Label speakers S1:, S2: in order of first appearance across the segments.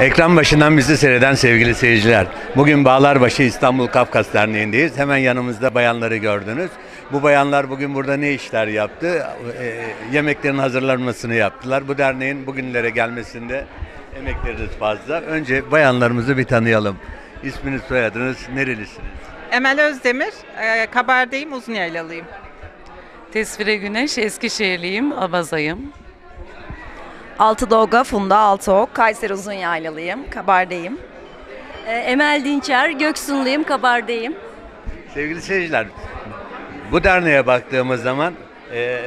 S1: Ekran başından bizi seyreden sevgili seyirciler. Bugün Bağlarbaşı İstanbul Kafkas Derneği'ndeyiz. Hemen yanımızda bayanları gördünüz. Bu bayanlar bugün burada ne işler yaptı? E, yemeklerin hazırlanmasını yaptılar. Bu derneğin bugünlere gelmesinde emekleriniz fazla. Önce bayanlarımızı bir tanıyalım. İsminiz, soyadınız, nerelisiniz?
S2: Emel Özdemir, e, Kabardeyim, Uzunyaylalıyım.
S3: Tesfire Güneş, Eskişehirliyim, Abazayım.
S4: Altı Dolga, Funda Altıok, Kayseri Uzun Yaylalıyım, Kabardeyim.
S5: Ee, Emel Dinçer, Göksunluyum, Kabardeyim.
S1: Sevgili seyirciler, bu derneğe baktığımız zaman e,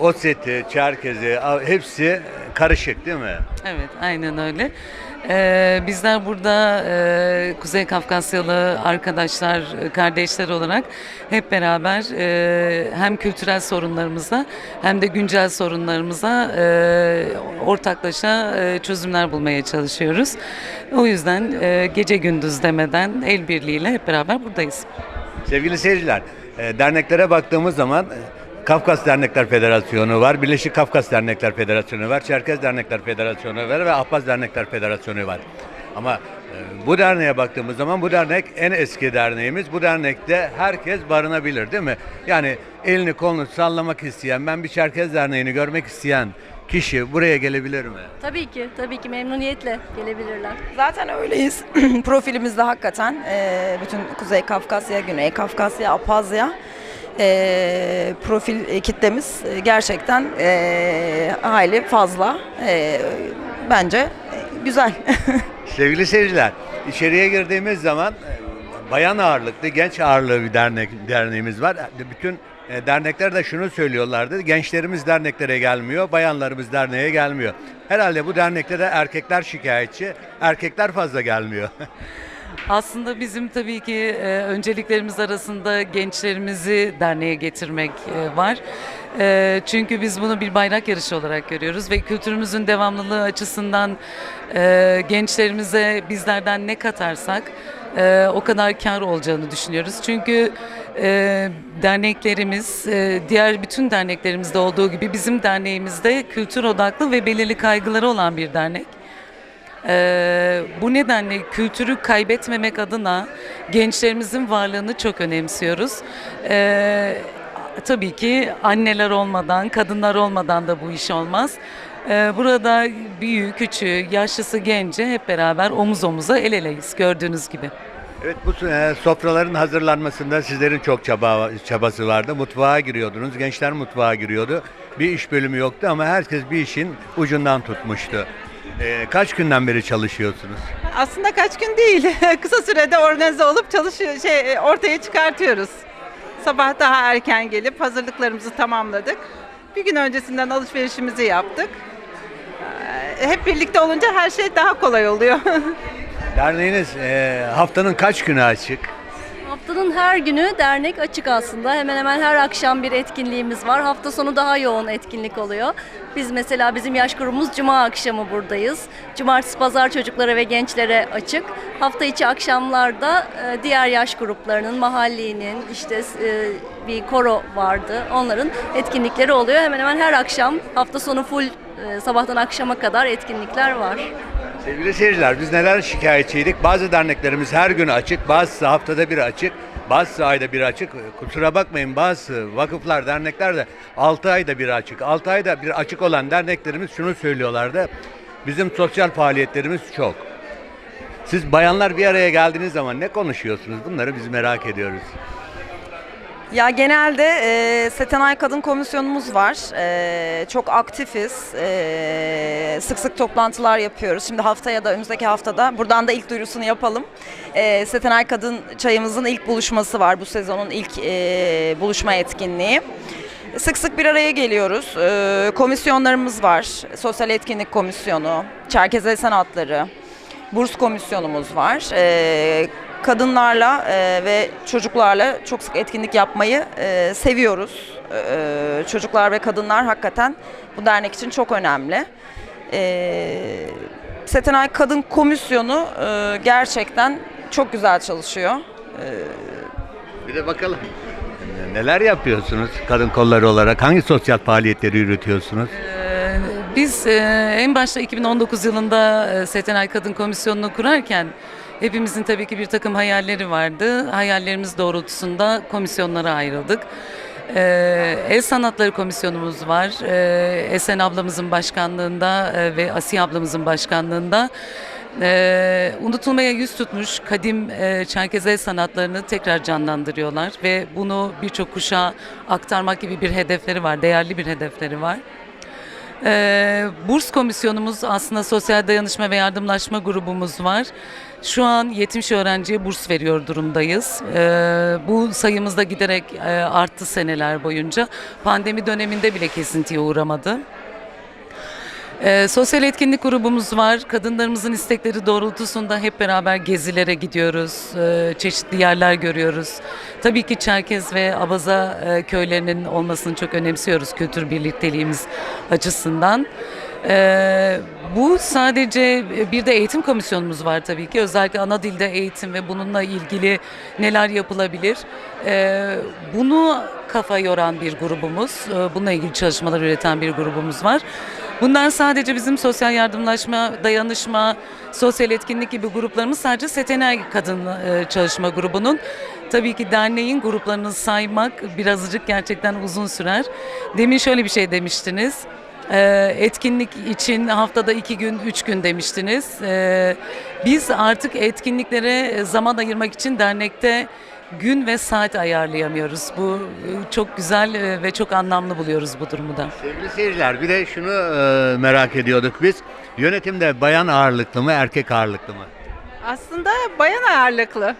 S1: o seti, Çerkezi, hepsi karışık değil mi?
S3: Evet, aynen öyle. Ee, bizler burada e, Kuzey Kafkasyalı arkadaşlar, e, kardeşler olarak hep beraber e, hem kültürel sorunlarımıza hem de güncel sorunlarımıza e, ortaklaşa e, çözümler bulmaya çalışıyoruz. O yüzden e, gece gündüz demeden el birliğiyle hep beraber buradayız.
S1: Sevgili seyirciler, e, derneklere baktığımız zaman e, Kafkas Dernekler Federasyonu var, Birleşik Kafkas Dernekler Federasyonu var, Çerkez Dernekler Federasyonu var ve Ahbaz Dernekler Federasyonu var. Ama e, bu derneğe baktığımız zaman bu dernek en eski derneğimiz. Bu dernekte herkes barınabilir değil mi? Yani elini kolunu sallamak isteyen, ben bir Çerkez Derneği'ni görmek isteyen kişi buraya gelebilir mi?
S5: Tabii ki, tabii ki memnuniyetle gelebilirler.
S4: Zaten öyleyiz. Profilimizde hakikaten e, bütün Kuzey Kafkasya, Güney Kafkasya, Apazya e, profil kitlemiz e, gerçekten e, hayli fazla. E, bence güzel.
S1: Sevgili seyirciler, içeriye girdiğimiz zaman e, bayan ağırlıklı, genç ağırlığı bir dernek derneğimiz var. Bütün e, dernekler de şunu söylüyorlardı. Gençlerimiz derneklere gelmiyor, bayanlarımız derneğe gelmiyor. Herhalde bu dernekte de erkekler şikayetçi, erkekler fazla gelmiyor.
S3: Aslında bizim tabii ki e, önceliklerimiz arasında gençlerimizi derneğe getirmek e, var. E, çünkü biz bunu bir bayrak yarışı olarak görüyoruz ve kültürümüzün devamlılığı açısından e, gençlerimize bizlerden ne katarsak e, o kadar kar olacağını düşünüyoruz. Çünkü e, derneklerimiz, e, diğer bütün derneklerimizde olduğu gibi bizim derneğimizde kültür odaklı ve belirli kaygıları olan bir dernek. Ee, bu nedenle kültürü kaybetmemek adına gençlerimizin varlığını çok önemsiyoruz. Ee, tabii ki anneler olmadan, kadınlar olmadan da bu iş olmaz. Ee, burada büyüğü, küçüğü, yaşlısı, genci hep beraber omuz omuza el eleyiz gördüğünüz gibi.
S1: evet bu e, sofraların hazırlanmasında sizlerin çok çaba çabası vardı. Mutfağa giriyordunuz, gençler mutfağa giriyordu. Bir iş bölümü yoktu ama herkes bir işin ucundan tutmuştu. E, kaç günden beri çalışıyorsunuz?
S2: Aslında kaç gün değil, kısa sürede organize olup çalışıyor, şey e, ortaya çıkartıyoruz. Sabah daha erken gelip hazırlıklarımızı tamamladık. Bir gün öncesinden alışverişimizi yaptık. Ee, Hep birlikte olunca her şey daha kolay oluyor.
S1: Derneğiniz e, haftanın kaç günü açık?
S5: Haftanın her günü dernek açık aslında. Hemen hemen her akşam bir etkinliğimiz var. Hafta sonu daha yoğun etkinlik oluyor. Biz mesela bizim yaş grubumuz cuma akşamı buradayız. Cumartesi pazar çocuklara ve gençlere açık. Hafta içi akşamlarda e, diğer yaş gruplarının, mahallinin, işte e, bir koro vardı. Onların etkinlikleri oluyor. Hemen hemen her akşam hafta sonu full e, sabahtan akşama kadar etkinlikler var.
S1: Sevgili seyirciler biz neler şikayetçiydik? Bazı derneklerimiz her gün açık, bazısı haftada bir açık, bazısı ayda bir açık. Kusura bakmayın bazı vakıflar, dernekler de 6 ayda bir açık. 6 ayda bir açık olan derneklerimiz şunu söylüyorlardı. Bizim sosyal faaliyetlerimiz çok. Siz bayanlar bir araya geldiğiniz zaman ne konuşuyorsunuz? Bunları biz merak ediyoruz.
S4: Ya genelde e, Setenay Kadın Komisyonumuz var. E, çok aktifiz. E, sık sık toplantılar yapıyoruz. Şimdi haftaya da önümüzdeki haftada buradan da ilk duyurusunu yapalım. E, Setenay Kadın Çayımızın ilk buluşması var. Bu sezonun ilk e, buluşma etkinliği. Sık sık bir araya geliyoruz. E, komisyonlarımız var. Sosyal Etkinlik Komisyonu, Çerkez El Sanatları, Burs komisyonumuz var. Ee, kadınlarla e, ve çocuklarla çok sık etkinlik yapmayı e, seviyoruz. Ee, çocuklar ve kadınlar hakikaten bu dernek için çok önemli. Ee, Setenay Kadın Komisyonu e, gerçekten çok güzel çalışıyor.
S1: Bir de bakalım. Neler yapıyorsunuz kadın kolları olarak? Hangi sosyal faaliyetleri yürütüyorsunuz?
S3: Ee, Biz e, en başta 2019 yılında e, Setenay Kadın Komisyonu'nu kurarken hepimizin tabii ki bir takım hayalleri vardı. Hayallerimiz doğrultusunda komisyonlara ayrıldık. E, El Sanatları Komisyonumuz var. E, Esen ablamızın başkanlığında e, ve Asiye ablamızın başkanlığında e, unutulmaya yüz tutmuş kadim e, Çerkez el sanatlarını tekrar canlandırıyorlar ve bunu birçok kuşağa aktarmak gibi bir hedefleri var, değerli bir hedefleri var. Ee, burs komisyonumuz aslında sosyal dayanışma ve yardımlaşma grubumuz var. Şu an 70 öğrenciye burs veriyor durumdayız. Ee, bu sayımız da giderek e, arttı seneler boyunca. Pandemi döneminde bile kesintiye uğramadı. Ee, sosyal etkinlik grubumuz var. Kadınlarımızın istekleri doğrultusunda hep beraber gezilere gidiyoruz. Ee, çeşitli yerler görüyoruz. Tabii ki Çerkez ve Abaza e, köylerinin olmasını çok önemsiyoruz kültür birlikteliğimiz açısından. Ee, bu sadece bir de eğitim komisyonumuz var tabii ki. Özellikle ana dilde eğitim ve bununla ilgili neler yapılabilir. Ee, bunu kafa yoran bir grubumuz. Ee, Bununla ilgili çalışmalar üreten bir grubumuz var. Bundan sadece bizim sosyal yardımlaşma, dayanışma, sosyal etkinlik gibi gruplarımız sadece Setenay Kadın e, Çalışma Grubu'nun. Tabii ki derneğin gruplarını saymak birazcık gerçekten uzun sürer. Demin şöyle bir şey demiştiniz. Ee, etkinlik için haftada iki gün, üç gün demiştiniz. Ee, biz artık etkinliklere zaman ayırmak için dernekte gün ve saat ayarlayamıyoruz. Bu e, çok güzel e, ve çok anlamlı buluyoruz bu durumu da.
S1: Sevgili seyirciler bir de şunu e, merak ediyorduk biz. Yönetimde bayan ağırlıklı mı erkek ağırlıklı mı?
S2: Aslında bayan ağırlıklı.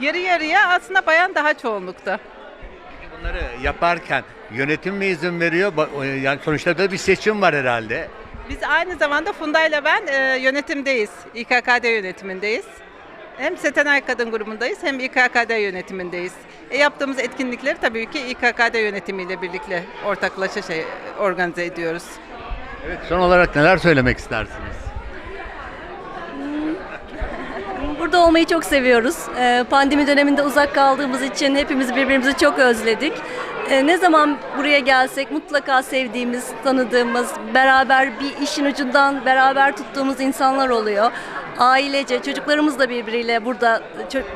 S2: Yarı yarıya aslında bayan daha çoğunlukta.
S1: Bunları yaparken yönetim mi izin veriyor? Yani sonuçta da bir seçim var herhalde.
S2: Biz aynı zamanda Funda ile ben yönetimdeyiz. İKKD yönetimindeyiz. Hem Setenay Kadın grubundayız hem İKKD yönetimindeyiz. E, yaptığımız etkinlikleri tabii ki İKKD yönetimiyle birlikte ortaklaşa şey organize ediyoruz.
S1: Evet, son olarak neler söylemek istersiniz?
S5: Burada olmayı çok seviyoruz. Ee, Pandemi döneminde uzak kaldığımız için hepimiz birbirimizi çok özledik. Ee, Ne zaman buraya gelsek mutlaka sevdiğimiz, tanıdığımız, beraber bir işin ucundan beraber tuttuğumuz insanlar oluyor. Ailece, çocuklarımız da birbiriyle burada,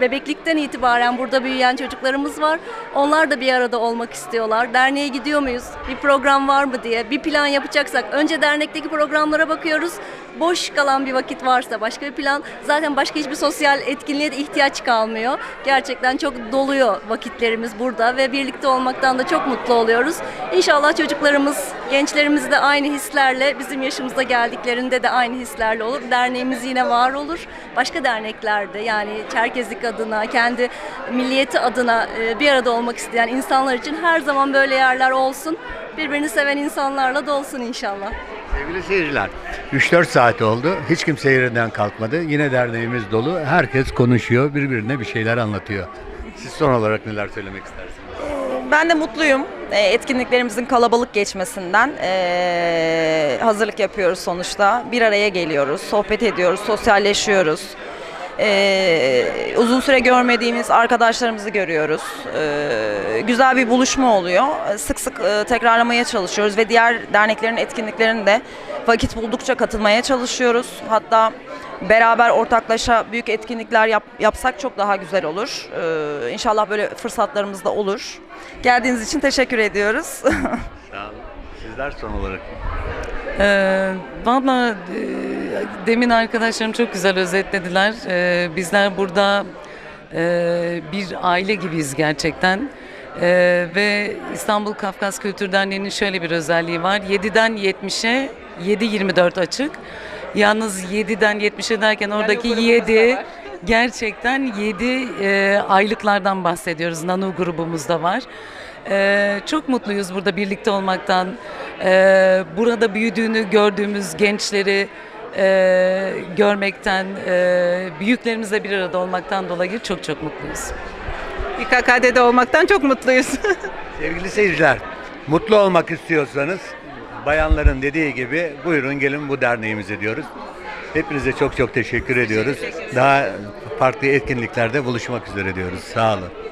S5: bebeklikten itibaren burada büyüyen çocuklarımız var. Onlar da bir arada olmak istiyorlar. Derneğe gidiyor muyuz? Bir program var mı diye. Bir plan yapacaksak önce dernekteki programlara bakıyoruz. Boş kalan bir vakit varsa başka bir plan. Zaten başka hiçbir sosyal etkinliğe de ihtiyaç kalmıyor. Gerçekten çok doluyor vakitlerimiz burada ve birlikte olmaktan da çok mutlu oluyoruz. İnşallah çocuklarımız, gençlerimiz de aynı hislerle bizim yaşımızda geldiklerinde de aynı hislerle olur. Derneğimiz yine var olur. Başka derneklerde yani Çerkezlik adına, kendi milliyeti adına e, bir arada olmak isteyen insanlar için her zaman böyle yerler olsun. Birbirini seven insanlarla dolsun inşallah.
S1: Sevgili seyirciler, 3-4 saat oldu. Hiç kimse yerinden kalkmadı. Yine derneğimiz dolu. Herkes konuşuyor, birbirine bir şeyler anlatıyor. Siz son olarak neler söylemek istersiniz?
S4: Ben de mutluyum. E, Etkinliklerimizin kalabalık geçmesinden e, hazırlık yapıyoruz sonuçta. Bir araya geliyoruz, sohbet ediyoruz, sosyalleşiyoruz. E, uzun süre görmediğimiz arkadaşlarımızı görüyoruz. E, güzel bir buluşma oluyor. Sık sık e, tekrarlamaya çalışıyoruz ve diğer derneklerin etkinliklerine de vakit buldukça katılmaya çalışıyoruz. Hatta beraber ortaklaşa büyük etkinlikler yap- yapsak çok daha güzel olur. Ee, inşallah böyle fırsatlarımız da olur. Geldiğiniz için teşekkür ediyoruz.
S1: Sağ olun. Sizler son olarak.
S3: Ee, Valla e, demin arkadaşlarım çok güzel özetlediler. Ee, bizler burada e, bir aile gibiyiz gerçekten. Ee, ve İstanbul Kafkas Kültür Derneği'nin şöyle bir özelliği var. 7'den 70'e 7-24 açık. Yalnız 7'den 70'e derken oradaki
S2: da
S3: 7
S2: var.
S3: gerçekten 7 e, aylıklardan bahsediyoruz. Nano grubumuzda var. Ee, çok mutluyuz burada birlikte olmaktan. Ee, burada büyüdüğünü gördüğümüz gençleri e, görmekten, e, büyüklerimizle bir arada olmaktan dolayı çok çok mutluyuz.
S2: İKKD'de olmaktan çok mutluyuz.
S1: Sevgili seyirciler, mutlu olmak istiyorsanız bayanların dediği gibi buyurun gelin bu derneğimize diyoruz. Hepinize çok çok teşekkür ediyoruz. Daha farklı etkinliklerde buluşmak üzere diyoruz. Sağ olun.